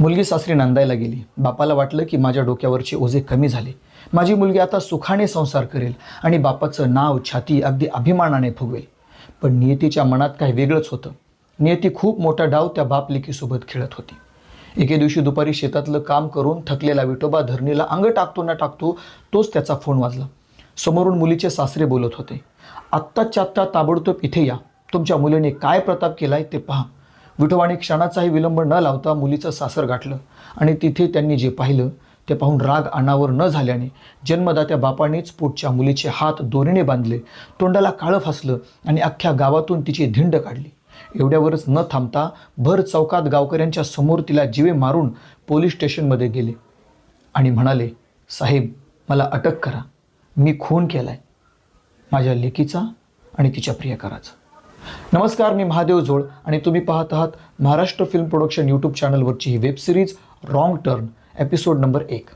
मुलगी सासरी नांदायला गेली. बापाला वाटलं की माझ्या डोक्यावरचे ओझे कमी झाले. माझी मुलगी आता सुखाने संसार करेल आणि बापाचं नाव छाती अगदी अभिमानाने फुगवेल. पण नियतीच्या मनात काही वेगळंच होतं. नियती खूप मोठा डाव त्या बापलेकीसोबत खेळत होती. एके दिवशी दुपारी शेतातलं काम करून थकलेला विठोबा धरणीला अंग टाकतो ना टाकतो तोच त्याचा फोन वाजला. समोरून मुलीचे सासरे बोलत होते. आत्ताच्या आत्ता ताबडतोब इथे या. तुमच्या मुलीने काय प्रताप केलाय ते पहा. विठोबाने क्षणाचाही विलंब न लावता मुलीचं सासर गाठलं आणि तिथे त्यांनी जे पाहिलं ते पाहून राग अनावर न झाल्याने जन्मदात्या बापानेच पोटच्या मुलीचे हात दोरीने बांधले तोंडाला काळं फासलं आणि अख्ख्या गावातून तिची धिंड काढली. एवढ्यावरच न थांबता भर चौकात गावकऱ्यांच्या समोर तिला जिवे मारून पोलीस स्टेशनमध्ये गेले आणि म्हणाले साहेब मला अटक करा. मी खून केला आहे माझ्या लेकीचा आणि तिच्या प्रियकराचा. नमस्कार मी महादेव झोळ आणि तुम्ही पाहत आहात महाराष्ट्र फिल्म प्रोडक्शन यूट्यूब चॅनलवरची ही web series wrong turn episode number एक.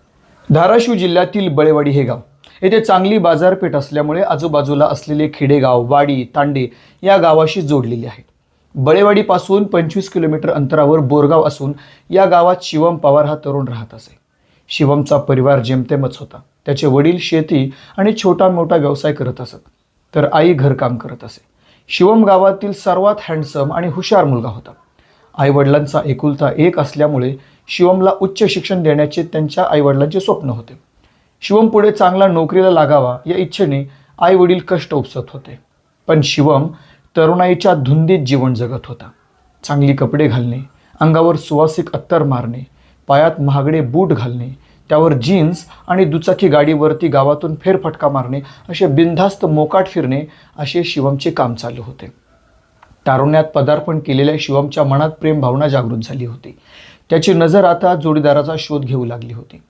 धाराशिव जिल्ह्यातील बळेवाडी हे गाव. येथे चांगली बाजारपेठ असल्यामुळे आजूबाजूला असलेले खेडेगाव वाडी तांडे या गावाशी जोडलेले आहेत बळेवाडीपासून पंचवीस किलोमीटर अंतरावर बोरगाव असून या गावात शिवम पवार हा तरुण राहत असे. शिवमचा परिवार जेमतेमच होता. त्याचे वडील शेती आणि छोटा मोठा व्यवसाय करत असत. तर आई घरकाम करत असे. शिवम गावातील सर्वात हँडसम आणि हुशार मुलगा होता. आईवडिलांचा एकुलता एक असल्यामुळे शिवमला उच्च शिक्षण देण्याचे त्यांच्या आईवडिलांचे स्वप्न होते. शिवम पुढे चांगला नोकरीला लागावा या इच्छेने आई वडील कष्ट उपसत होते. पण शिवम तरुणाईच्या धुंदीत जीवन जगत होता. चांगली कपडे घालणे अंगावर सुवासिक अत्तर मारणे पायात महागडे बूट घालणे त्यावर जीन्स आणि दुचाकी गाडीवरती गावातून फेरफटका मारणे असे बिनधास्त मोकाट फिरणे असे शिवमचे काम चालू होते. तारुण्यात पदार्पण केलेल्या शिवमच्या मनात प्रेम भावना जागृत झाली होती. त्याची नजर आता जोडीदाराचा शोध घेऊ लागली होती.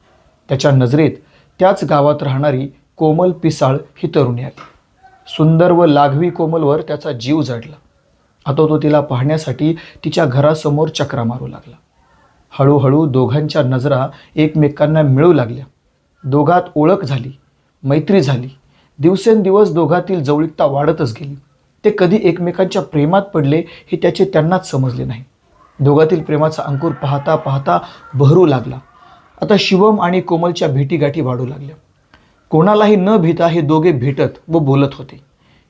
त्याच्या नजरेत त्याच गावात राहणारी कोमल पिसाळ ही तरुणी आली. सुंदर व लाघवी कोमलवर त्याचा जीव जडला. आता तो तिला पाहण्यासाठी तिच्या घरासमोर चक्रा मारू लागला. हळूहळू दोघांच्या नजरा एकमेकांना मिळू लागल्या. दोघात ओळख झाली मैत्री झाली. दिवसेंदिवस दोघातील जवळीकता वाढतच गेली. ते कधी एकमेकांच्या प्रेमात पडले हे त्याचे त्यांनाच समजले नाही. दोघातील प्रेमाचा अंकुर पाहता पाहता बहरू लागला. आता शिवम आणि कोमलच्या भेटीगाठी वाढू लागल्या. कोणालाही न भीता हे दोघे भेटत व बोलत होते.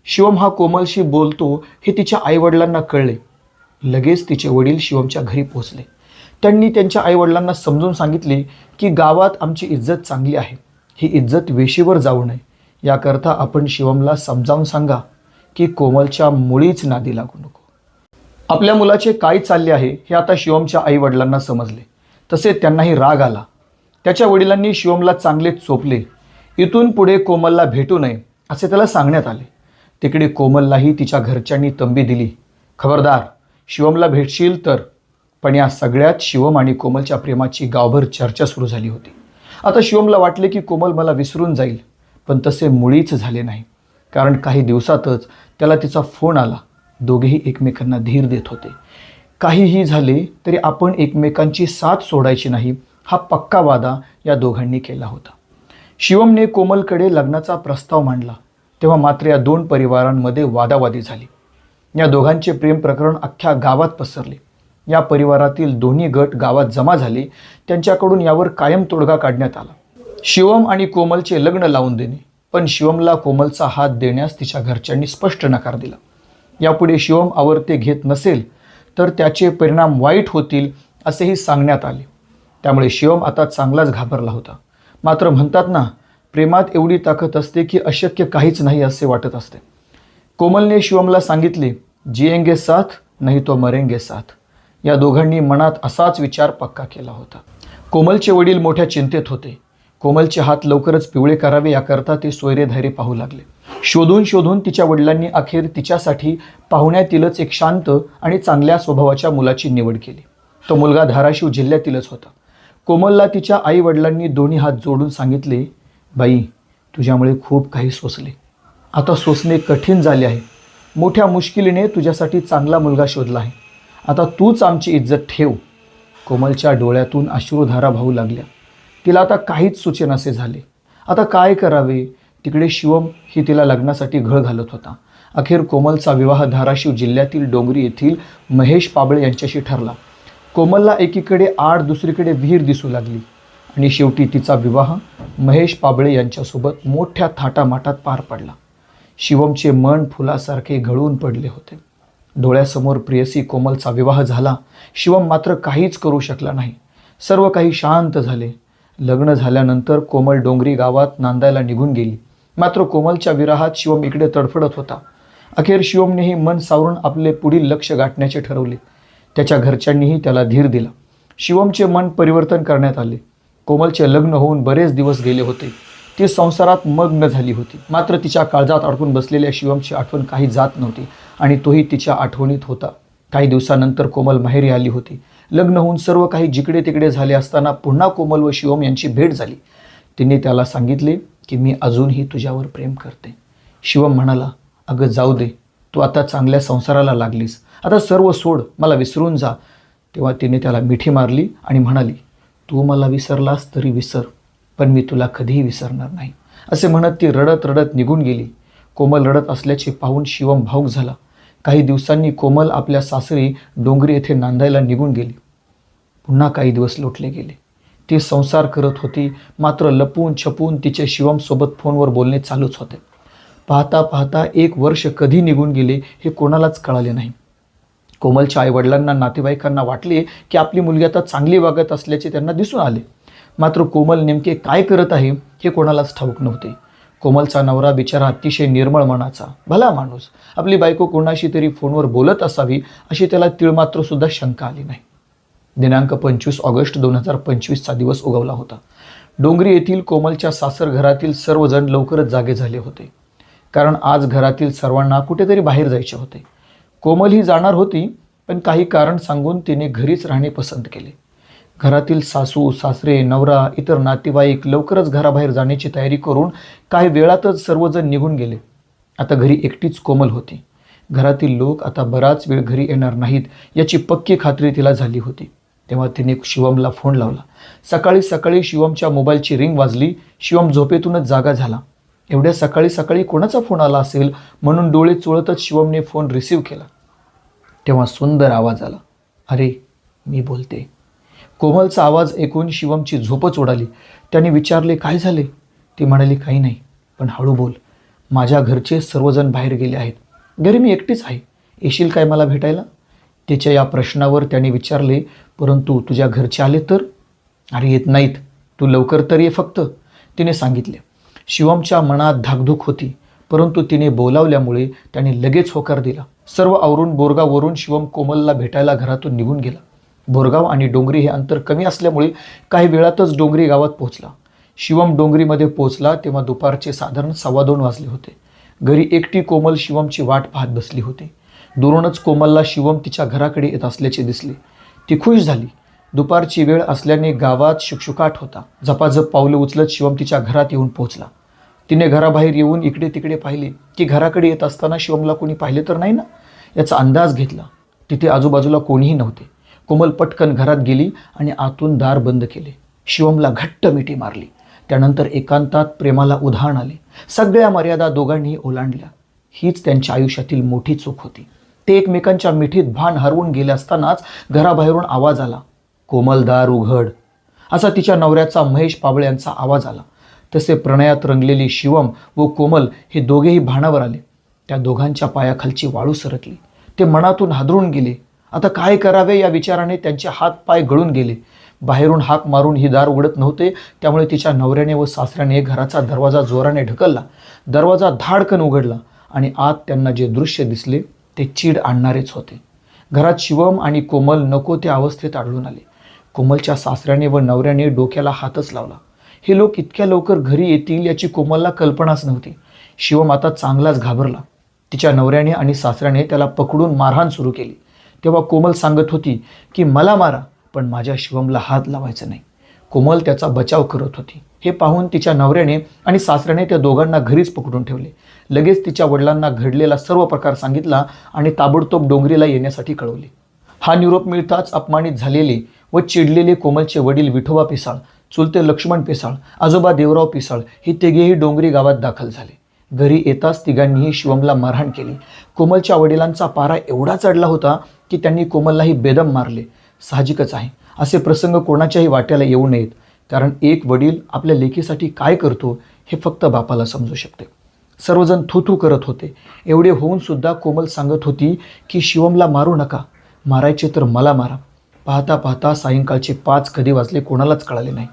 शिवम हा कोमलशी बोलतो हे तिच्या आईवडिलांना कळले. लगेच तिचे वडील शिवमच्या घरी पोहोचले. त्यांनी त्यांच्या आईवडिलांना समजून सांगितले की गावात आमची इज्जत चांगली आहे. ही इज्जत वेशीवर जाऊ नये. याकरता आपण शिवमला समजावून सांगा की कोमलच्या मुळीच नादी लागू नको. आपल्या मुलाचे काय चालले आहे हे आता शिवमच्या आईवडिलांना समजले. तसे त्यांनाही राग आला. त्याच्या वडिलांनी शिवमला चांगले चोपले. इथून पुढे कोमलला भेटू नये असे त्याला सांगण्यात आले. तिकडे कोमललाही तिच्या घरच्यांनी तंबी दिली. खबरदार शिवमला भेटशील तर पण या सगळ्यात शिवम आणि कोमलच्या प्रेमाची गावभर चर्चा सुरू झाली होती. आता शिवमला वाटले की कोमल मला विसरून जाईल पण तसे मुळीच झाले नाही. कारण काही दिवसातच त्याला तिचा फोन आला. दोघेही एकमेकांना धीर देत होते. काहीही झाले तरी आपण एकमेकांची साथ सोडायची नाही हा पक्का वादा या दोघांनी केला होता. शिवमने कोमलकडे लग्नाचा प्रस्ताव मांडला. तेव्हा मात्र या दोन परिवारांमध्ये वादावादी झाली. या दोघांचे प्रेम प्रकरण अख्ख्या गावात पसरले. या परिवारातील दोन्ही गट गावात जमा झाले. त्यांच्याकडून यावर कायम तोडगा काढण्यात आला. शिवम आणि कोमलचे लग्न लावून देणे. पण शिवमला कोमलचा हात देण्यास तिच्या घरच्यांनी स्पष्ट नकार दिला. यापुढे शिवम आवर्ते घेत नसेल तर त्याचे परिणाम वाईट होतील असेही सांगण्यात आले. त्यामुळे शिवम आता चांगलाच घाबरला होता. मात्र म्हणतात ना प्रेमात एवढी ताकद असते की अशक्य काहीच नाही असे वाटत असते. कोमलने शिवमला सांगितले जिएंगे साथ नाही तो मरेंगे साथ. या दोघांनी मनात असाच विचार पक्का केला होता. कोमलचे वडील मोठ्या चिंतेत होते. कोमलचे हात लवकरच पिवळे करावे याकरता ते सोयरेधारे पाहू लागले. शोधून शोधून तिच्या वडिलांनी अखेर तिच्यासाठी पाहुण्यातीलच एक शांत आणि चांगल्या स्वभावाच्या मुलाची निवड केली. तो मुलगा धाराशिव जिल्ह्यातीलच होता. कोमलला तिच्या आई वडिलांनी दोन्ही हात जोडून सांगितले बाई तुझ्यामुळे खूप काही सोसले. आता सोसणे कठीण झाले आहे. मोठ्या मुश्किलीने तुझ्यासाठी चांगला मुलगा शोधला आहे. आता तूच आमची इज्जत ठेव. कोमलच्या डोळ्यातून अश्रुधारा भाऊ लागल्या. तिला आता काहीच सुचेनासे झाले. आता काय करावे? तिकडे शिवम ही तिला लग्नासाठी घळ घालत होता. अखेर कोमलचा विवाह धाराशिव जिल्ह्यातील डोंगरी येथील महेश पाबळे यांच्याशी ठरला. कोमलला एकीकडे आड दुसरीकडे विहीर दिसू लागली. आणि शेवटी तिचा विवाह महेश पाबळे यांच्यासोबत मोठ्या थाटामाटात पार पडला. शिवमचे मन फुलासारखे घळून पडले होते. डोळ्यासमोर प्रियसी कोमलचा विवाह झाला. शिवम मात्र काहीच करू शकला नाही. सर्व काही शांत झाले. लग्न झाल्यानंतर कोमल डोंगरी गावात नांदायला निघून गेली. मात्र कोमलच्या विराहात शिवम इकडे तडफडत होता. अखेर शिवमनेही मन सावरून आपले पुढील लक्ष गाठण्याचे ठरवले. त्याच्या घरच्यांनीही त्याला धीर दिला. शिवमचे मन परिवर्तन करण्यात आले. कोमलचे लग्न होऊन बरेच दिवस गेले होते. ती संसारात मग्न झाली होती. मात्र तिच्या काळजात अडकून बसलेल्या शिवमची आठवण काही जात नव्हती आणि तोही तिच्या आठवणीत होता. काही दिवसानंतर कोमल माहेरी आली होती. लग्न होऊन सर्व काही जिकडे तिकडे झाले असताना पुन्हा कोमल व शिवम यांची भेट झाली. तिने त्याला सांगितले की मी अजूनही तुझ्यावर प्रेम करते. शिवम म्हणाला अगं जाऊ दे. तू आता चांगल्या संसाराला लागलीस. आता सर्व सोड. मला विसरून जा. तेव्हा तिने त्याला मिठी मारली आणि म्हणाली तू मला विसरलास तरी विसर. पण मी तुला कधीही विसरणार नाही. असे म्हणत ती रडत रडत निघून गेली. कोमल रडत असल्याचे पाहून शिवम भाऊक झाला. काही दिवसांनी कोमल आपल्या सासरी डोंगरी येथे नांदायला निघून गेली. पुन्हा काही दिवस लोटले गेले. ती संसार करत होती. मात्र लपून छपून तिचे शिवमसोबत फोनवर बोलणे चालूच होते. पाहता पाहता एक वर्ष कधी निघून गेले हे कोणालाच कळाले नाही. कोमलच्या आईवडिलांना नातेवाईकांना वाटले की आपली मुलगी आता चांगली वागत असल्याचे त्यांना दिसून आले. मात्र कोमल नेमके काय करत आहे हे कोणालाच ठाऊक नव्हते. कोमलचा नवरा बिचारा अतिशय निर्मळ मनाचा. भला माणूस आपली बायको कोणाशी तरी फोनवर बोलत असावी अशी त्याला तिळमात्र सुद्धा शंका आली नाही. दिनांक पंचवीस ऑगस्ट दोन हजार पंचवीसचा दिवस उगवला होता. डोंगरी येथील कोमलच्या सासर घरातील सर्वजण लवकरच जागे झाले होते. कारण आज घरातील सर्वांना कुठेतरी बाहेर जायचे होते. कोमल ही जाणार होती पण काही कारण सांगून तिने घरीच राहणे पसंत केले. घरातील सासू सासरे नवरा इतर नातेवाईक लवकरच घराबाहेर जाण्याची तयारी करून काही वेळातच सर्वजण निघून गेले. आता घरी एकटीच कोमल होती. घरातील लोक आता बराच वेळ घरी येणार नाहीत याची पक्की खात्री तिला झाली होती. तेव्हा तिने शिवमला फोन लावला. सकाळी सकाळी शिवमच्या मोबाईलची रिंग वाजली. शिवम झोपेतूनच जागा झाला. एवढ्या सकाळी सकाळी कोणाचा फोन आला असेल? म्हणून डोळे चोळतच शिवमने फोन रिसीव केला. तेव्हा सुंदर आवाज आला. अरे मी बोलते. कोमलचा आवाज ऐकून शिवमची झोपच उडाली. त्याने विचारले काय झाले? ती म्हणाली काही नाही पण हळू बोल. माझ्या घरचे सर्वजण बाहेर गेले आहेत. घरी मी एकटीच आहे. येशील काय मला भेटायला? तिच्या या प्रश्नावर त्याने विचारले परंतु तुझ्या घरचे आले तर? अरे येत नाहीत. तू लवकर तर ये फक्त. तिने सांगितले. शिवमच्या मनात धाकधूक होती परंतु तिने बोलावल्यामुळे त्याने लगेच होकार दिला. सर्व आवरून बोरगाववरून शिवम कोमलला भेटायला घरातून निघून गेला. बोरगाव आणि डोंगरी हे अंतर कमी असल्यामुळे काही वेळातच डोंगरी गावात पोहोचला. शिवम डोंगरीमध्ये पोहोचला तेव्हा दुपारचे साधारण सव्वा दोन वाजले होते. घरी एकटी कोमल शिवमची वाट पाहत बसली होती. दुरूनच कोमलला शिवम तिच्या घराकडे येत असल्याचे दिसले. ती खुश झाली. दुपारची वेळ असल्याने गावात शुकशुकाट होता. झपाझप पावलं उचलत शिवम तिच्या घरात येऊन पोहोचला. तिने घराबाहेर येऊन इकडे तिकडे पाहिले. की घराकडे येत असताना शिवमला कोणी पाहिले तर नाही ना? याचा अंदाज घेतला. तिथे आजूबाजूला कोणीही नव्हते. कोमल पटकन घरात गेली आणि आतून दार बंद केले. शिवमला घट्ट मिठी मारली. त्यानंतर एकांतात प्रेमाला उधाण आले. सगळ्या मर्यादा दोघांनी ओलांडल्या. हीच त्यांच्या आयुष्यातील मोठी चूक होती. ते एकमेकांच्या मिठीत भान हरवून गेले असतानाच घराबाहेरून आवाज आला. कोमल दार उघड. असा तिच्या नवऱ्याचा महेश पाबळे यांचा आवाज आला. तसे प्रणयात रंगलेली शिवम व कोमल हे दोघेही भानावर आले. त्या दोघांच्या पायाखालची वाळू सरकली. ते मनातून हादरून गेले. आता काय करावे या विचाराने त्यांचे हात पाय गळून गेले. बाहेरून हाक मारून ही दार उघडत नव्हते. त्यामुळे तिच्या नवऱ्याने व सासऱ्याने घराचा दरवाजा जोराने ढकलला. दरवाजा धाडकन उघडला आणि आत त्यांना जे दृश्य दिसले ते चीड आणणारेच होते. घरात शिवम आणि कोमल नको त्या अवस्थेत आढळून आले. कोमलच्या सासऱ्याने व नवऱ्याने डोक्याला हातच लावला. हे लोक इतक्या लवकर घरी येतील याची कोमलला कल्पनाच नव्हती. शिवम आता चांगलाच घाबरला. तिच्या नवऱ्याने आणि सासऱ्याने त्याला पकडून मारहाण सुरू केली. तेव्हा कोमल सांगत होती की मला मारा पण माझ्या शिवमला हात लावायचा नाही. कोमल त्याचा बचाव करत होती. हे पाहून तिच्या नवऱ्याने आणि सासऱ्याने त्या दोघांना घरीच पकडून ठेवले. लगेच तिच्या वडिलांना घडलेला सर्व प्रकार सांगितला आणि ताबडतोब डोंगरीला येण्यासाठी कळवले. हा निरोप मिळताच अपमानित झालेले व चिडलेले कोमलचे वडील विठोबा पिसाळ चुलते लक्ष्मण पिसाळ आजोबा देवराव पिसाळ हे तिघेही डोंगरी गावात दाखल झाले. घरी येताच तिघांनीही शिवमला मारहाण केली. कोमलच्या वडिलांचा पारा एवढा चढला होता की त्यांनी कोमललाही बेदम मारले. साहजिकच आहे. असे प्रसंग कोणाच्याही वाट्याला येऊ नयेत. कारण एक वडील आपल्या लेकीसाठी काय करतो हे फक्त बापाला समजू शकते. सर्वजण थू थू करत होते. एवढे होऊन सुद्धा कोमल सांगत होती की शिवमला मारू नका. मारायचे तर मला मारा. पाहता पाहता सायंकाळचे पाच कधी वाजले कोणालाच कळाले नाही.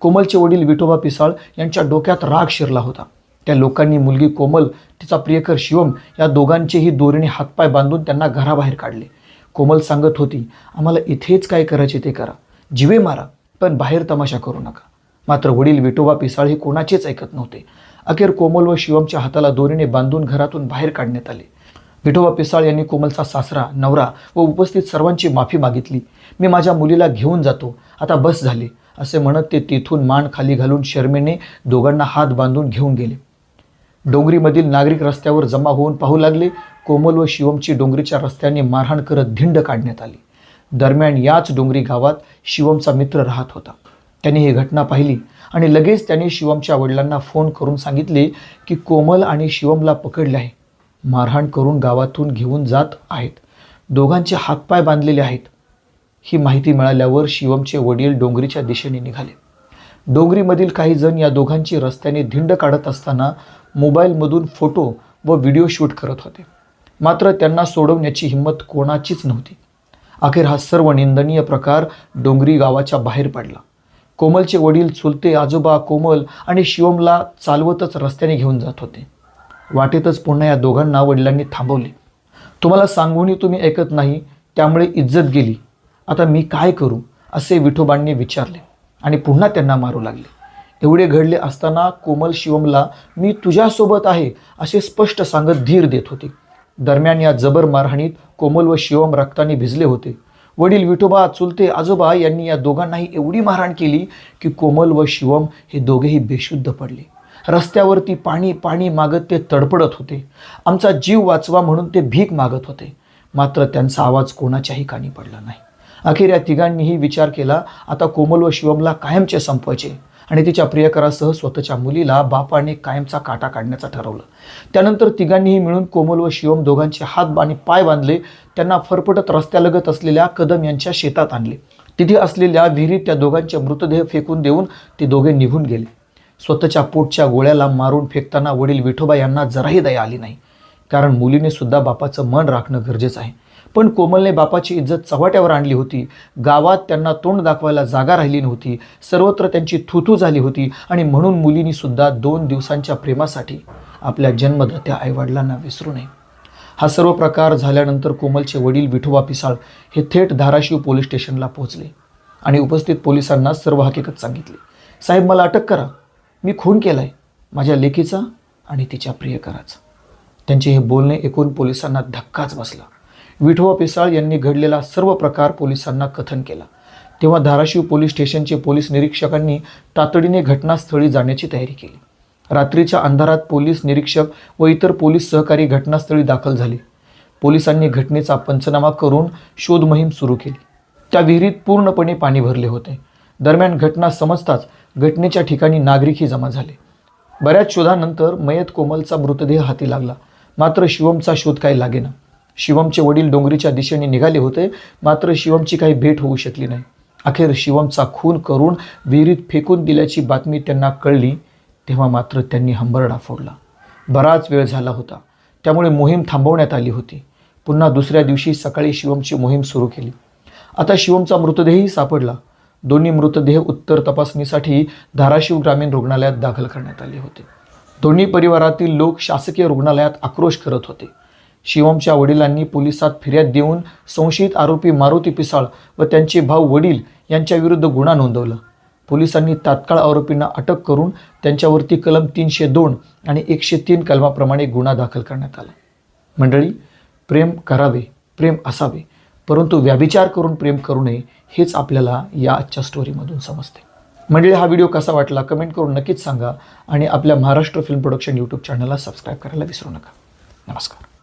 कोमलचे वडील विठोबा पिसाळ यांच्या डोक्यात राग शिरला होता. त्या लोकांनी मुलगी कोमल तिचा प्रियकर शिवम या दोघांचेही दोरीने हातपाय बांधून त्यांना घराबाहेर काढले. कोमल सांगत होती आम्हाला इथेच काय करायचे ते करा. जिवे मारा पण बाहेर तमाशा करू नका. मात्र वडील विठोबा पिसाळ हे कोणाचेच ऐकत नव्हते. अखेर कोमल व शिवमच्या हाताला दोरीने बांधून घरातून बाहेर काढण्यात आले. विठोबा पिसाळ यांनी कोमलचा सासरा नवरा व उपस्थित सर्वांची माफी मागितली. मी माझ्या मुलीला घेऊन जातो. आता बस झाली. असे म्हणत ते तिथून मान खाली घालून शर्मेने दोघांना हात बांधून घेऊन गेले. डोंगरीमधील नागरिक रस्त्यावर जमा होऊन पाहू लागले. कोमल व शिवमची डोंगरीच्या रस्त्याने मारहाण करत धिंड काढण्यात आली. दरम्यान याच डोंगरी गावात शिवमचा मित्र राहत होता. त्याने ही घटना पाहिली आणि लगेच त्याने शिवमच्या वडिलांना फोन करून सांगितले की कोमल आणि शिवमला पकडले आहे. मारहाण करून गावातून घेऊन जात आहेत. दोघांचे हातपाय बांधलेले आहेत. ही माहिती मिळाल्यावर शिवमचे वडील डोंगरीच्या दिशेने निघाले. डोंगरीमधील काही जण या दोघांची रस्त्याने धिंड काढत असताना मोबाईलमधून फोटो व व्हिडिओ शूट करत होते. मात्र त्यांना सोडवण्याची हिंमत कोणाचीच नव्हती. अखेर हा सर्व निंदनीय प्रकार डोंगरी गावाच्या बाहेर पडला. कोमलचे वडील चुलते आजोबा कोमल आणि शिवमला चालवतच रस्त्याने घेऊन जात होते. वाटेतच पुन्हा या दोघांना वडिलांनी थांबवले. तुम्हाला सांगूनही तुम्ही ऐकत नाही त्यामुळे इज्जत गेली. आता मी काय करू असे विठोबांनी विचारले आणि पुन्हा त्यांना मारू लागले. एवढे घडले असताना कोमल शिवमला मी तुझ्यासोबत आहे असे स्पष्ट सांगत धीर देत होते. दरम्यान या जबर मारहाणीत कोमल व शिवम रक्ताने भिजले होते. वडील विठोबा चुलते आजोबा यांनी या दोघांनाही एवढी मारहाण केली की कोमल व शिवम हे दोघेही बेशुद्ध पडले. रस्त्यावरती पाणी पाणी मागत ते तडपडत होते. आमचा जीव वाचवा म्हणून ते भीक मागत होते. मात्र त्यांचा आवाज कोणाच्याही कानी पडला नाही. अखेर या तिघांनीही विचार केला आता कोमल व शिवमला कायमचे संपवायचे. आणि तिच्या प्रियकरासह स्वतःच्या मुलीला बापाने कायमचा काटा काढण्याचं ठरवलं. त्यानंतर तिघांनीही मिळून कोमल व शिवम दोघांचे हात आणि पाय बांधले त्यांना फरफटत रस्त्यालगत असलेल्या कदम यांच्या शेतात आणले. तिथे असलेल्या विहिरीत त्या दोघांचे मृतदेह फेकून देऊन ते दोघे निघून गेले. स्वतःच्या पोटच्या गोळ्याला मारून फेकताना वडील विठोबा यांना जराही दया आली नाही. कारण मुलीने सुद्धा बापाचं मन राखणं गरजेचं आहे. पण कोमलने बापाची इज्जत चव्हाट्यावर आणली होती. गावात त्यांना तोंड दाखवायला जागा राहिली नव्हती. सर्वत्र त्यांची थुथू झाली होती आणि म्हणून मुलींनी सुद्धा दोन दिवसांच्या प्रेमासाठी आपल्या जन्मदात्या आईवडिलांना विसरू नये. हा सर्व प्रकार झाल्यानंतर कोमलचे वडील विठोबा पिसाळ हे थेट धाराशिव पोलीस स्टेशनला पोहोचले आणि उपस्थित पोलिसांना सर्व हकीकत सांगितली. साहेब मला अटक करा. मी खून केलाय. माझ्या लेकीचा आणि तिच्या प्रियकराचा. त्यांचे हे बोलणे ऐकून पोलिसांना धक्काच बसला. विठोबा पिसाळ यांनी घडलेला सर्व प्रकार पोलिसांना कथन केला. तेव्हा धाराशिव पोलीस स्टेशनचे पोलीस निरीक्षकांनी तातडीने घटनास्थळी जाण्याची तयारी केली. रात्रीच्या अंधारात पोलीस निरीक्षक व इतर पोलीस सहकारी घटनास्थळी दाखल झाले. पोलिसांनी घटनेचा पंचनामा करून शोध मोहीम सुरू केली. त्या विहिरीत पूर्णपणे पाणी भरले होते. दरम्यान घटना समजताच घटनेच्या ठिकाणी नागरिकही जमा झाले. बऱ्याच शोधानंतर मयत कोमलचा मृतदेह हाती लागला. मात्र शिवमचा शोध काही लागेना. शिवमचे वडील डोंगरीच्या दिशेने निघाले होते मात्र शिवमची काही भेट होऊ शकली नाही. अखेर शिवमचा खून करून विहिरीत फेकून दिल्याची बातमी त्यांना कळली तेव्हा मात्र त्यांनी हंबरडा फोडला. बराच वेळ झाला होता. त्यामुळे मोहीम थांबवण्यात आली होती. पुन्हा दुसऱ्या दिवशी सकाळी शिवमची मोहीम सुरू केली. आता शिवमचा मृतदेहही सापडला. दोन्ही मृतदेह उत्तर तपासणीसाठी धाराशिव ग्रामीण रुग्णालयात दाखल करण्यात आले होते. दोन्ही परिवारातील लोक शासकीय रुग्णालयात आक्रोश करत होते. शिवमच्या वडिलांनी पोलिसात फिर्याद देऊन संशयित आरोपी मारुती पिसाळ व त्यांचे भाऊ वडील यांच्याविरुद्ध गुन्हा नोंदवला. पोलिसांनी तात्काळ आरोपींना अटक करून त्यांच्यावरती कलम तीनशे दोन आणि एकशे तीन कलमाप्रमाणे गुन्हा दाखल करण्यात आला. मंडळी प्रेम करावे प्रेम असावे परंतु व्याभिचार करून प्रेम करू नये हेच आपल्याला या आजच्या स्टोरीमधून समजते. मंडळी हा व्हिडिओ कसा वाटला कमेंट करून नक्कीच सांगा आणि आपल्या महाराष्ट्र फिल्म प्रोडक्शन यूट्यूब चॅनलला सबस्क्राईब करायला विसरू नका. नमस्कार.